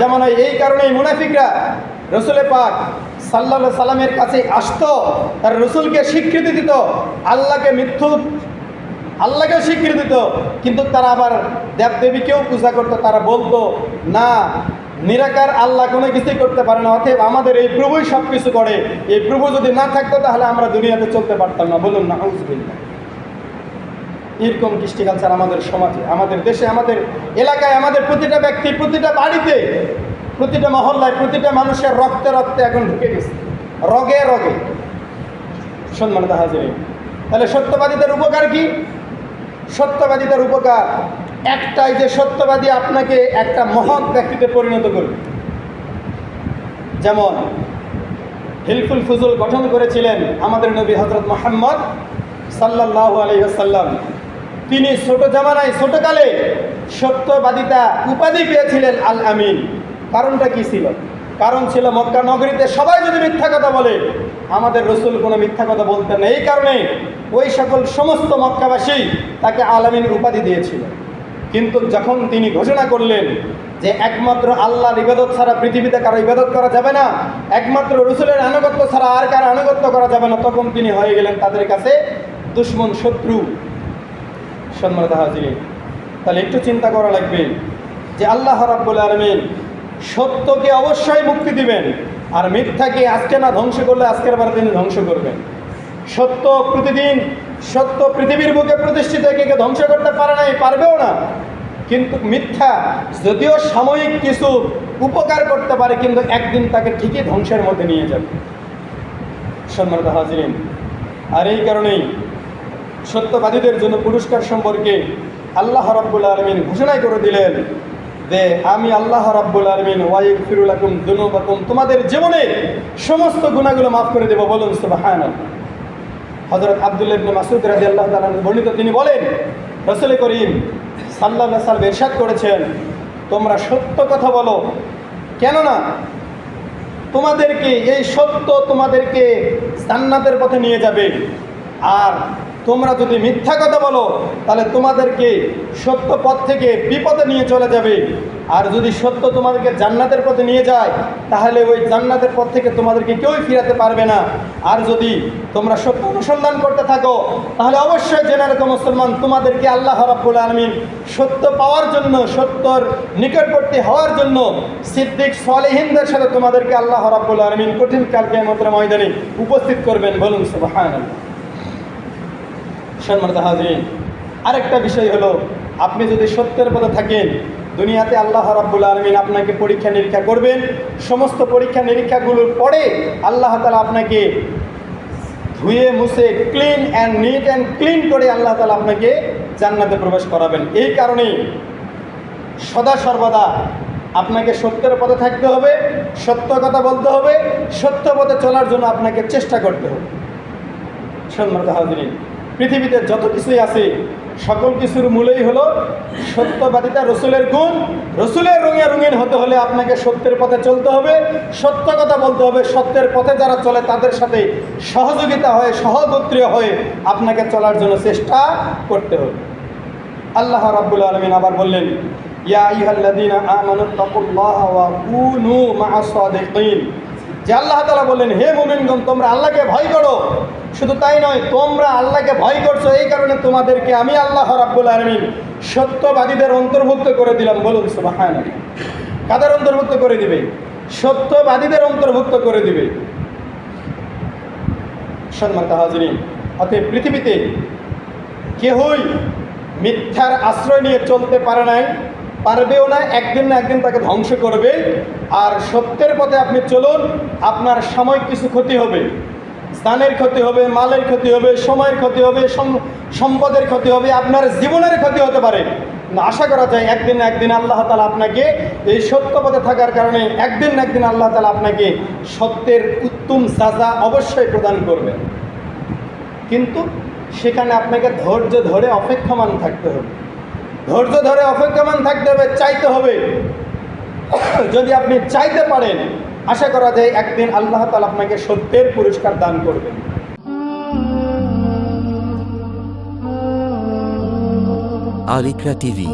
জামানায় এই কারণেই মুনাফিকরা রসুলে পাক সাল্লা সাল্লামের কাছে আসতো, তার রসুলকে স্বীকৃতি দিত, আল্লাহকে মিথ্যু আল্লাহকে স্বীকৃতি দিত, কিন্তু তারা আবার দেবদেবীকেও পূজা করতো, তারা বলতো, না, নিরাকার আল্লাহ কোনো কিছুই করতে পারে না, অতএব আমাদের এই প্রভুই সব কিছু করে। এই প্রভু যদি না থাকতো তাহলে আমরা দুনিয়াতে চলতে পারতাম না। বলুন না হাউজবিল্লা এরকম কৃষ্টি কালচার আমাদের সমাজে, আমাদের দেশে, আমাদের এলাকায়, আমাদের প্রতিটা ব্যক্তি প্রতিটা বাড়িতে, প্রতিটা মহল্লায়, প্রতিটা মানুষের রক্তে রক্তে এখন ঢুকে গেছে। রগে রগে। সম্মানিত হাজির তাহলে সত্যবাদীদের উপকার কি? সত্যবাদীদের উপকার একটাই যে সত্যবাদী আপনাকে একটা মহৎ ব্যক্তিতে পরিণত করবে। যেমন হিলফুল ফুজুল গঠন করেছিলেন আমাদের নবী হজরত মোহাম্মদ সাল্লাহ আলহিহাসাল্লাম তিনি ছোট জামানায়, ছোটকালে সত্যবাদিতা উপাধি পেয়েছিলেন আল আমিন কারণটা কি ছিল? কারণ ছিল মক্কা নগরীতে সবাই যদি মিথ্যা কথা বলে, আমাদের রসুল কোনো মিথ্যা কথা বলতেন না। এই কারণে ওই সকল সমস্ত মক্কাবাসী তাকে আলামিন উপাধি দিয়েছিল। কিন্তু যখন তিনি ঘোষণা করলেন যে একমাত্র আল্লাহর ইবাদত ছাড়া পৃথিবীতে কারও ইবাদত করা যাবে না, একমাত্র রসুলের আনুগত্য ছাড়া আর কারও আনুগত্য করা যাবে না, তখন তিনি হয়ে গেলেন তাদের কাছে দুশ্মন শত্রু। সম্মানিত হাজির তাহলে একটু চিন্তা করা লাগবে যে আল্লাহ রাব্বুল আলমিন সত্যকে অবশ্যই মুক্তি দিবেন আর মিথ্যাকে আজকে না ধ্বংস করলে আজকের বার তিনি ধ্বংস করবেন। সত্য প্রতিদিন, সত্য পৃথিবীর বুকে প্রতিষ্ঠিত কে ধ্বংস করতে পারে নাই, পারবেও না। কিন্তু মিথ্যা যদিও সাময়িক কিছু উপকার করতে পারে, কিন্তু একদিন তাকে ঠিকই ধ্বংসের মধ্যে নিয়ে যাবে। সম্মানিত হাজিরিন, আর এই কারণেই সত্যবাদীদের জন্য পুরস্কার সম্পর্কে আল্লাহ রাব্বুল আলমিন ঘোষণাই করে দিলেন যে, আমি আল্লাহ রাব্বুল আলমিন ওয়াইক ফিরুল আকুম দুনুবাকুম তোমাদের জীবনে সমস্ত গুণাগুলো মাফ করে দেবো, বলুন সুবাহান হজরত আবদুল্লাহ ইবনে মাসুদ রাজি আল্লাহ তাআলা বর্ণিত তিনি বলেন, রসুল করিম সাল্লাহ সাল্লাম এরশাদ করেছেন, তোমরা সত্য কথা বলো। কেননা তোমাদেরকে এই সত্য তোমাদেরকে জান্নাতের পথে নিয়ে যাবে। আর তোমরা যদি মিথ্যা কথা বলো, তাহলে তোমাদেরকে সত্য পথ থেকে বিপদে নিয়ে চলে যাবে। আর যদি সত্য তোমাদেরকে জান্নাতের পথে নিয়ে যায়, তাহলে ওই জান্নাতের পথ থেকে তোমাদেরকে কেউই ফিরাতে পারবে না। আর যদি তোমরা সত্য অনুসন্ধান করতে থাকো, তাহলে অবশ্যই জেনে রেখো মুসলমান, তোমাদেরকে আল্লাহ রাব্বুল আলমিন সত্য পাওয়ার জন্য, সত্যর নিকটবর্তী হওয়ার জন্য সিদ্দিক সালেহিনদের সাথে তোমাদেরকে আল্লাহ রাব্বুল আলমিন কঠিন কালকে ময়দানে উপস্থিত করবেন। বলুন সুবাহান সম্মানিত হাজরিন, আরেকটা বিষয় হলো, আপনি যদি সত্যের পথে থাকেন, দুনিয়াতে আল্লাহ রাব্বুল আলমিন আপনাকে পরীক্ষা নিরীক্ষা করবেন। সমস্ত পরীক্ষা নিরীক্ষাগুলোর পরে আল্লাহ তালা আপনাকে ধুয়ে, মুছে clean and neat and clean করে আল্লাহ তালা আপনাকে জান্নাতে প্রবেশ করাবেন। এই কারণেই সদা সর্বদা আপনাকে সত্যের পথে থাকতে হবে, সত্য কথা বলতে হবে, সত্য পথে চলার জন্য আপনাকে চেষ্টা করতে হবে। সম্মানিত হাজরিন পৃথিবীতে যত কিছুই আছে, সকল কিছুর মূলেই হলো সত্যবাদিতা, রসুলের গুণ। রসুলের রঙে রঙিন হতে হলে আপনাকে সত্যের পথে চলতে হবে, সত্য কথা বলতে হবে। সত্যের পথে যারা চলে, তাদের সাথে সহযোগিতা হয়ে, সহগোত্রীয় হয়ে আপনাকে চলার জন্য চেষ্টা করতে হবে। আল্লাহ রাব্বুল আলমিন আবার বললেন, ইয়া আইহাল্লাযীনা আমানু তাকুল্লাহা ওয়া কুনু মা'আস সাদিকিন যে আল্লাহ তালা বললেন, হে মুমিনগণ, তোমরা আল্লাহকে ভয় করো। শুধু তাই নয়, তোমরা আল্লাহকে ভয় করছ, এই কারণে তোমাদেরকে আমি আল্লাহ রাব্বুল আলমিন সত্যবাদীদের অন্তর্ভুক্ত করে দিলাম। বলুন, সুবহানাল্লাহ। কাদের অন্তর্ভুক্ত করে দিবে? সত্যবাদীদের অন্তর্ভুক্ত করে দিবে। সম্মানিত হাজরিন, অতএব পৃথিবীতে কেহই মিথ্যার আশ্রয় নিয়ে চলতে পারে নাই। পারবেও না, একদিন না একদিন তাকে ধ্বংস করবে। আর সত্যের পথে আপনি চলুন, আপনার সাময়িক কিছু ক্ষতি হবে। স্থানের ক্ষতি হবে, মালের ক্ষতি হবে, সময়ের ক্ষতি হবে, সম- সম্পদের ক্ষতি হবে, আপনার জীবনের ক্ষতি হতে পারে। আশা করা যায় একদিন না একদিন আল্লাহ তালা আপনাকে এই সত্য পথে থাকার কারণে একদিন না একদিন আল্লাহ তালা আপনাকে সত্যের উত্তম সাজা অবশ্যই প্রদান করবেন। কিন্তু সেখানে আপনাকে ধৈর্য ধরে অপেক্ষমান থাকতে হবে। ধৈর্য ধরে অপেক্ষমান থাকতে হবে, চাইতে হবে। যদি আপনি চাইতে পারেন, আশা করা যায় একদিন আল্লাহ তালা আপনাকে সত্যের পুরস্কার দান করবেন। আরিকরা টিভি